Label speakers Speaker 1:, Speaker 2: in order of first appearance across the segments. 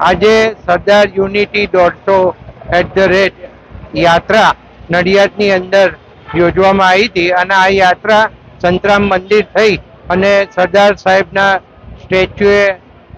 Speaker 1: આજે સરદાર યુનિટી દોઢસો at the rate યાત્રા નડિયાદની અંદર યોજવામાં આવી હતી અને આ યાત્રા સંતરામ મંદિર થઈ અને સરદાર સાહેબના સ્ટેચ્યુએ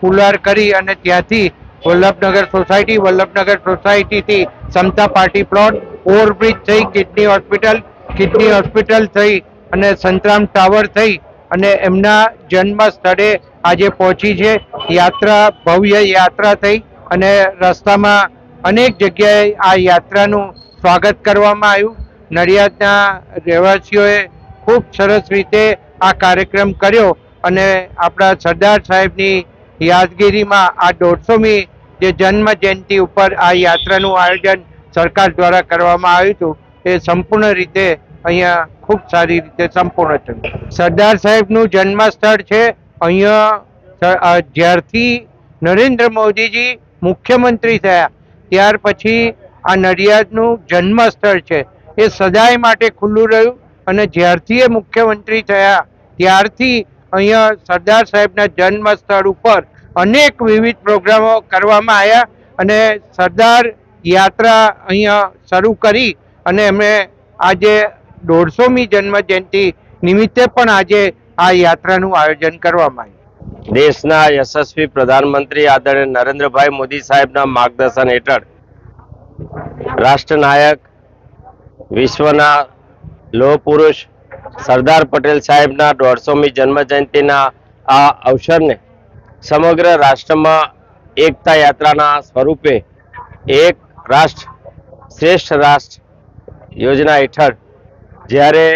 Speaker 1: પુલાર કરી અને ત્યાંથી વલ્લભનગર સોસાયટી, વલ્લભનગર સોસાયટીથી સમતા પાર્ટી પ્લોટ, ઓવરબ્રિજ થઈ, કિડની હોસ્પિટલ કિડની હોસ્પિટલ થઈ અને સંતરામ ટાવર થઈ અને એમના જન્મ સ્થળે આજે પહોંચી છે. યાત્રા, ભવ્ય યાત્રા થઈ અને રસ્તામાં અનેક જગ્યાએ આ યાત્રાનું સ્વાગત કરવામાં આવ્યું. નડિયાદના રહેવાસીઓએ ખૂબ સરસ રીતે આ કાર્યક્રમ કર્યો અને આપણા સરદાર સાહેબની યાદગીરીમાં આ દોઢસોમી જે જન્મ જયંતિ ઉપર આ યાત્રાનું આયોજન સરકાર દ્વારા કરવામાં આવ્યું હતું. એ સંપૂર્ણ રીતે અહીંયા ખૂબ સારી રીતે સંપૂર્ણ થયું. સરદાર સાહેબનું જન્મ સ્થળ છે અહીંયા જ્યારથી નરેન્દ્ર મોદીજી મુખ્યમંત્રી થયા, ત્યાર પછી આ નડિયાદનું જન્મ સ્થળ છે. એ સદાય માટે ખુલ્લું રહ્યું અને જ્યારથી એ મુખ્યમંત્રી થયા, ત્યારથી અહીંયા સરદાર સાહેબના જન્મ સ્થળ ઉપર અનેક વિવિધ પ્રોગ્રામો કરવામાં આવ્યા અને સરદાર યાત્રા અહીંયા શરૂ કરી અને એમણે આજે દોઢસોમી જન્મ જયંતિ નિમિત્તે પણ આજે આ યાત્રાનું આયોજન કરવામાં આવ્યું.
Speaker 2: દેશના યશસ્વી પ્રધાનમંત્રી આદરણીય નરેન્દ્રભાઈ મોદી સાહેબના માર્ગદર્શન હેઠળ રાષ્ટ્રનાયક વિશ્વના લોહ પુરુષ સરદાર પટેલ સાહેબના દોઢસોમી જન્મ જયંતિના આ અવસરને સમગ્ર રાષ્ટ્રમાં એકતા યાત્રાના સ્વરૂપે એક રાષ્ટ્ર શ્રેષ્ઠ રાષ્ટ્ર યોજના હેઠળ જ્યારે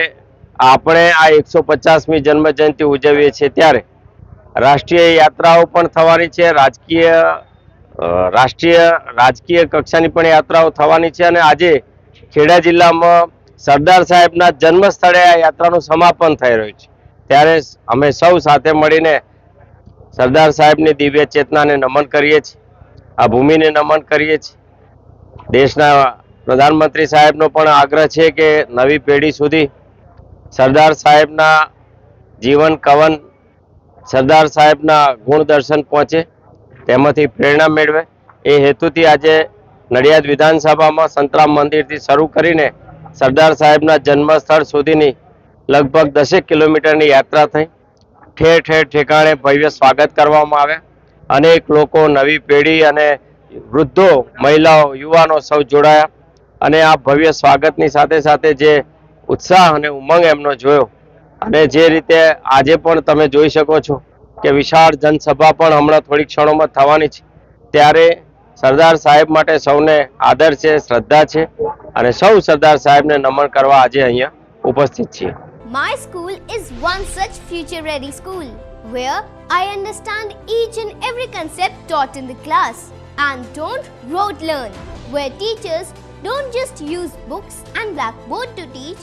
Speaker 2: આપણે આ એકસો પચાસમી જન્મ જયંતિ ઉજવીએ છીએ ત્યારે રાષ્ટ્રીય યાત્રાઓ પણ થવાની છે, રાજકીય રાષ્ટ્રીય, રાજકીય કક્ષાની પણ યાત્રાઓ થવાની છે અને આજે ખેડા જિલ્લામાં સરદાર સાહેબના જન્મ સ્થળે આ યાત્રાનું સમાપન થઈ રહ્યું છે. ત્યારે અમે સૌ સાથે મળીને સરદાર સાહેબની દિવ્ય ચેતનાને નમન કરીએ છીએ, આ ભૂમિને નમન કરીએ છીએ. દેશના પ્રધાનમંત્રી સાહેબનો પણ આગ્રહ છે કે નવી પેઢી સુધી સરદાર સાહેબના જીવન કવન સરદાર સાહેબના ગુણ દર્શન પહોંચે, તેમાંથી પ્રેરણા મેળવે. એ હેતુથી આજે નડિયાદ વિધાનસભામાં સંતરામ મંદિરથી શરૂ કરીને સરદાર સાહેબના જન્મસ્થળ સુધીની લગભગ દસેક કિલોમીટરની યાત્રા થઈ. ઠેર ઠેર ઠેકાણે ભવ્ય સ્વાગત કરવામાં આવે અનેક લોકો, નવી પેઢી અને વૃદ્ધો, મહિલાઓ, યુવાનો સૌ જોડાયા. અને આ ભવ્ય સ્વાગતની સાથે સાથે જે ઉત્સાહ અને ઉમંગ એમનો જોયો અને જે રીતે આજે પણ તમે જોઈ શકો છો કે વિશાળ જનસભા પણ હમણાં થોડી ક્ષણોમાં થવાની છે ત્યારે સરદાર સાહેબ માટે સૌને આદર છે શ્રદ્ધા છે અને સૌ સરદાર સાહેબને નમન કરવા આજે અહીંયા ઉપસ્થિત છીએ
Speaker 3: My school is one such future ready school where I understand each and every concept taught in the class and don't rote learn, where teachers don't just use books and blackboard to teach